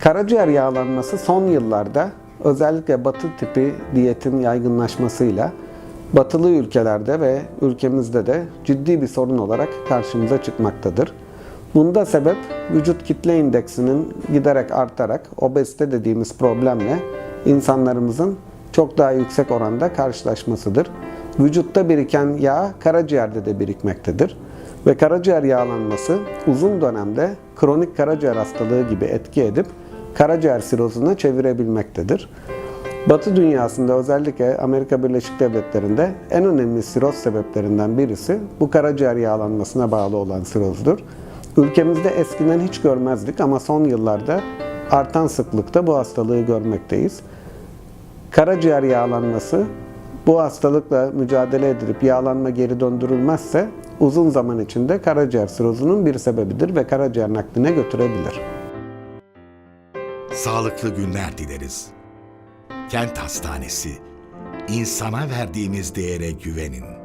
Karaciğer yağlanması son yıllarda özellikle batı tipi diyetin yaygınlaşmasıyla batılı ülkelerde ve ülkemizde de ciddi bir sorun olarak karşımıza çıkmaktadır. Bunda sebep vücut kitle indeksinin giderek artarak obezite dediğimiz problemle insanlarımızın çok daha yüksek oranda karşılaşmasıdır. Vücutta biriken yağ karaciğerde de birikmektedir. Ve karaciğer yağlanması uzun dönemde kronik karaciğer hastalığı gibi etki edip karaciğer sirozuna çevirebilmektedir. Batı dünyasında özellikle Amerika Birleşik Devletleri'nde en önemli siroz sebeplerinden birisi bu karaciğer yağlanmasına bağlı olan sirozdur. Ülkemizde eskiden hiç görmezdik ama son yıllarda artan sıklıkta bu hastalığı görmekteyiz. Karaciğer yağlanması bu hastalıkla mücadele edilip yağlanma geri döndürülmezse uzun zaman içinde karaciğer sirozunun bir sebebidir ve karaciğer nakline götürebilir. Sağlıklı günler dileriz. Kent Hastanesi. İnsana verdiğimiz değere güvenin.